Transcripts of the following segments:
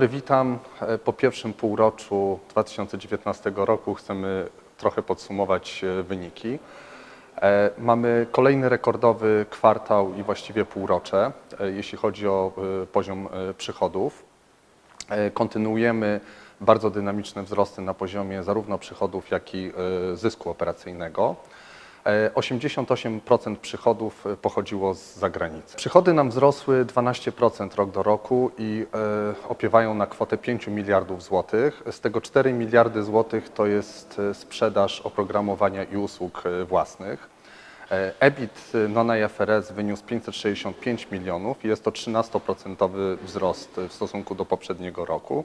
Witam. E, Po pierwszym półroczu 2019 roku chcemy trochę podsumować e, wyniki. E, Mamy kolejny rekordowy kwartał i właściwie półrocze, jeśli chodzi o poziom przychodów. Kontynuujemy bardzo dynamiczne wzrosty na poziomie zarówno przychodów, jak i zysku operacyjnego. E, 88% przychodów e, pochodziło z zagranicy. Przychody nam wzrosły 12% rok do roku i e, opiewają na kwotę 5 miliardów złotych. Z tego 4 miliardy złotych to jest e, sprzedaż oprogramowania i usług e, własnych. E, EBIT non-IFRS wyniósł 565 milionów i jest to 13% wzrost w stosunku do poprzedniego roku.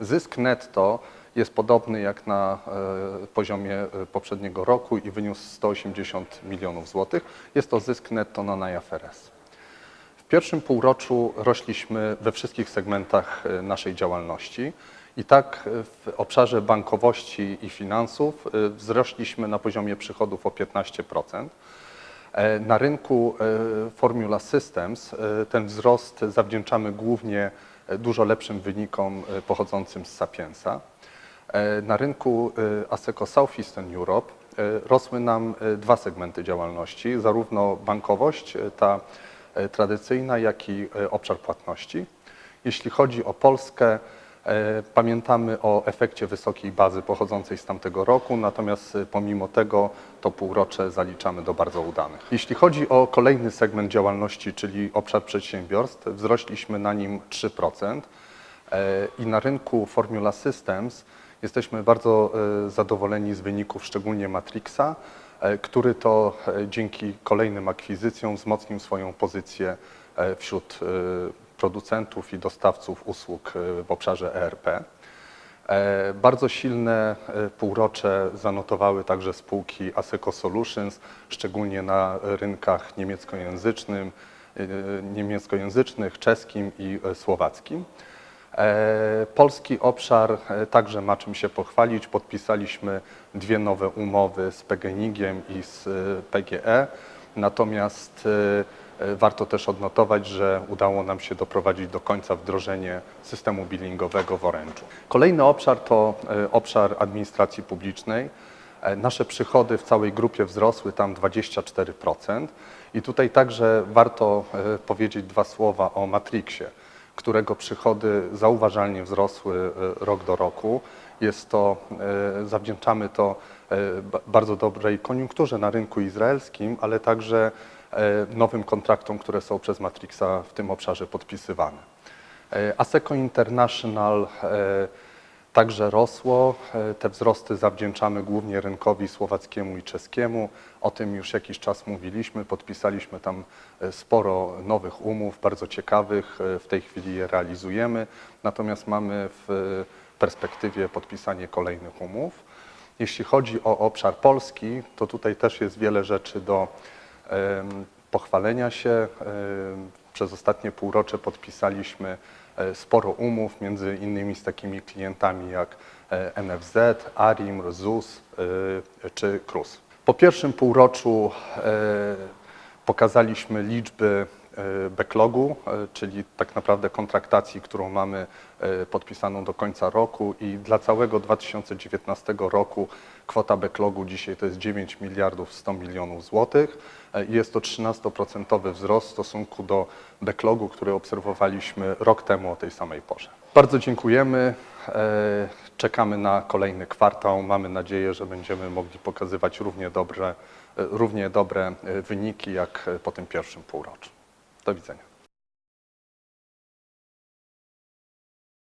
Zysk netto jest podobny jak na e, poziomie e, poprzedniego roku i wyniósł 180 milionów złotych. Jest to zysk netto non-IFRS. W pierwszym półroczu rośliśmy we wszystkich segmentach e, naszej działalności i tak w obszarze bankowości i finansów wzrośliśmy na poziomie przychodów o 15%. E, Na rynku Formula Systems ten wzrost zawdzięczamy głównie dużo lepszym wynikom pochodzącym z Sapiensa. E, Na rynku e, ASECO Southeastern Europe e, rosły nam dwa segmenty działalności, zarówno bankowość, ta tradycyjna, jak i obszar płatności. Jeśli chodzi o Polskę, pamiętamy o efekcie wysokiej bazy pochodzącej z tamtego roku, natomiast pomimo tego to półrocze zaliczamy do bardzo udanych. Jeśli chodzi o kolejny segment działalności, czyli obszar przedsiębiorstw, wzrośliśmy na nim 3%. E, I na rynku Formula Systems jesteśmy bardzo e, zadowoleni z wyników, szczególnie Matrixa, e, który to e, dzięki kolejnym akwizycjom wzmocnił swoją pozycję wśród producentów i dostawców usług w obszarze ERP. Bardzo silne półrocze zanotowały także spółki ASECO Solutions, szczególnie na rynkach niemieckojęzycznym, niemieckojęzycznych, czeskim i słowackim. E, Polski obszar e, także ma czym się pochwalić. Podpisaliśmy dwie nowe umowy z PGNiG-iem i z PGE, natomiast e, e, warto też odnotować, że udało nam się doprowadzić do końca wdrożenie systemu billingowego w Orange'u. Kolejny obszar to obszar administracji publicznej. Nasze przychody w całej grupie wzrosły tam 24% i tutaj także warto powiedzieć dwa słowa o Matrixie którego przychody zauważalnie wzrosły e, rok do roku. Jest to, e, zawdzięczamy to e, ba- bardzo dobrej koniunkturze na rynku izraelskim, ale także nowym kontraktom, które są przez Matrixa w tym obszarze podpisywane. ASECO International także rosło. E, Te wzrosty zawdzięczamy głównie rynkowi słowackiemu i czeskiemu. O tym już jakiś czas mówiliśmy. Podpisaliśmy tam e, sporo nowych umów, bardzo ciekawych. E, W tej chwili je realizujemy. Natomiast mamy w perspektywie podpisanie kolejnych umów. Jeśli chodzi o obszar Polski, to tutaj też jest wiele rzeczy do pochwalenia się. Przez ostatnie półrocze podpisaliśmy e, sporo umów, między innymi z takimi klientami jak e, NFZ, ARIM, ZUS e, czy KRUS. Po pierwszym półroczu pokazaliśmy liczby backlogu, e, czyli tak naprawdę kontraktacji, którą mamy e, podpisaną do końca roku i dla całego 2019 roku kwota backlogu dzisiaj to jest 9 miliardów 100 milionów złotych e, jest to 13% wzrost w stosunku do backlogu, który obserwowaliśmy rok temu o tej samej porze. Bardzo dziękujemy. e, Czekamy na kolejny kwartał. Mamy nadzieję, że będziemy mogli pokazywać równie dobre, e, równie dobre e, wyniki jak e, po tym pierwszym półroczu. Do widzenia.